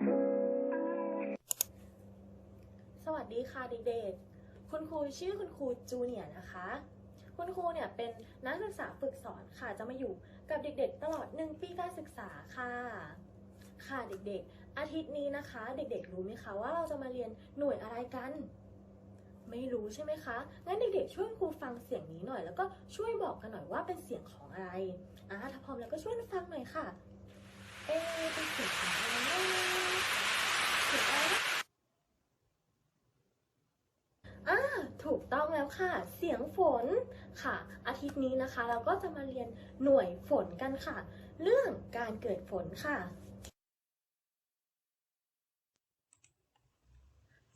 สวัสดีค่ะเด็กๆ คุณครูชื่อคุณครูจูเนียนะคะ คุณครูเนี่ยเป็นนักศึกษาฝึกสอนค่ะ จะมาอยู่กับเด็กๆ ตลอด 1 ปีการศึกษาค่ะ ค่ะเด็กๆ อาทิตย์นี้นะคะ เด็กๆ รู้ไหมคะว่าเราจะมาเรียนหน่วยอะไรกัน ไม่รู้ใช่ไหมคะ งั้นเด็กๆ ช่วยครูฟังเสียงนี้หน่อย แล้วก็ช่วยบอกกันหน่อยว่าเป็นเสียงของอะไรอ่าถ้าพร้อมแล้วก็ช่วยฟังหน่อยค่ะ เอ๊เป็นเสียงของอะไรนะเสียงอะไรนะ อ่า ถูกต้องแล้วค่ะ เสียงฝนค่ะ อาทิตย์นี้นะคะ เราก็จะมาเรียนหน่วยฝนกันค่ะ เรื่องการเกิดฝนค่ะ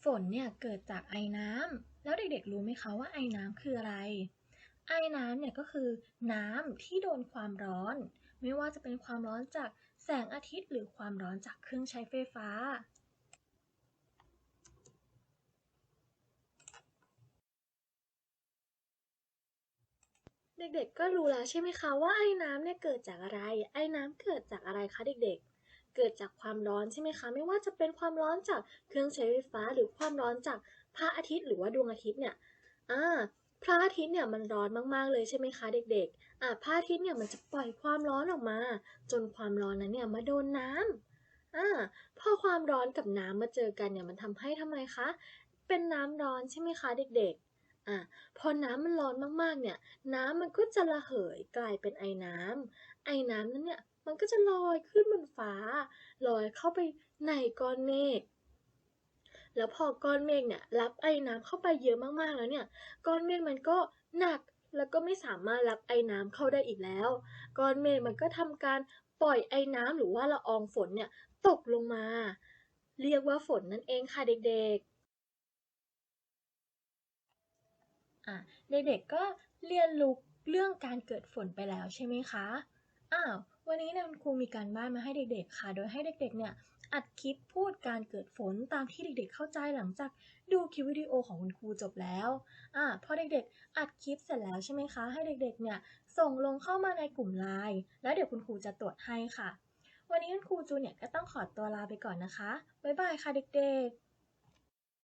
ฝนเนี่ยเกิดจากไอน้ำแล้วเด็กๆรู้ไหมคะว่าไอน้ำคืออะไร ไอน้ำเนี่ยก็คือน้ำที่โดนความร้อน ไม่ว่าจะเป็นความร้อนจากแสงอาทิตย์หรือความร้อนจากเครื่องใช้ไฟฟ้า เด็กๆ ก็รู้แล้วใช่ไหมคะว่าไอ้น้ำเนี่ยเกิดจากอะไร ไอ้น้ำเกิดจากอะไรคะเด็กๆ เกิดจากความร้อนใช่ไหมคะ ไม่ว่าจะเป็นความร้อนจากเครื่องใช้ไฟฟ้า หรือความร้อนจากพระอาทิตย์หรือว่าดวงอาทิตย์เนี่ย อ่า พระอาทิตย์เนี่ยมันร้อนมากๆเลยใช่ไหมคะเด็กๆ อ่าพระอาทิตย์เนี่ยมันจะปล่อยความร้อนออกมา จนความร้อนนั้นเนี่ยมาโดนน้ำอ่า พอความร้อนกับน้ำมาเจอกันเนี่ยมันทำให้ทำไมคะ เป็นน้ำร้อนใช่ไหมคะเด็กๆ อ่าพอน้ำมันร้อนมากๆ เนี่ย น้ำมันก็จะระเหยกลายเป็นไอน้ำไอน้ำนั้นเนี่ยมันก็จะลอยขึ้นบนฟ้าลอยเข้าไปในก้อนเมฆแล้วพอก้อนเมฆเนี่ยรับไอน้ำเข้าไปเยอะมากๆแล้วเนี่ยก้อนเมฆมันก็หนักแล้วก็ไม่สามารถรับไอน้ำเข้าได้อีกแล้ว ก้อนเมฆมันก็ทำการปล่อยไอน้ำหรือว่าละอองฝนเนี่ยตกลงมา เรียกว่าฝนนั่นเองค่ะเด็กๆ อะเด็กๆก็เรียนรู้เรื่องการเกิดฝนไปแล้วใช่ไหมคะอ้าววันนี้เนี่ยคุณครูมีการบ้านมาให้เด็กๆค่ะ โดยให้เด็กๆเนี่ยอัดคลิปพูดการเกิดฝนตามที่เด็กๆเข้าใจหลังจากดูคลิปวิดีโอของคุณครูจบแล้วอ่าพอเด็กๆ อัดคลิปเสร็จแล้วใช่ไหมคะ ให้เด็กๆ เนี่ยส่งลงเข้ามาในกลุ่มไลน์แล้วเดี๋ยวคุณครูจะตรวจให้ค่ะ วันนี้คุณครูจูเนี่ยก็ต้องขอตัวลาไปก่อนนะคะ บ๊ายบายค่ะเด็กๆ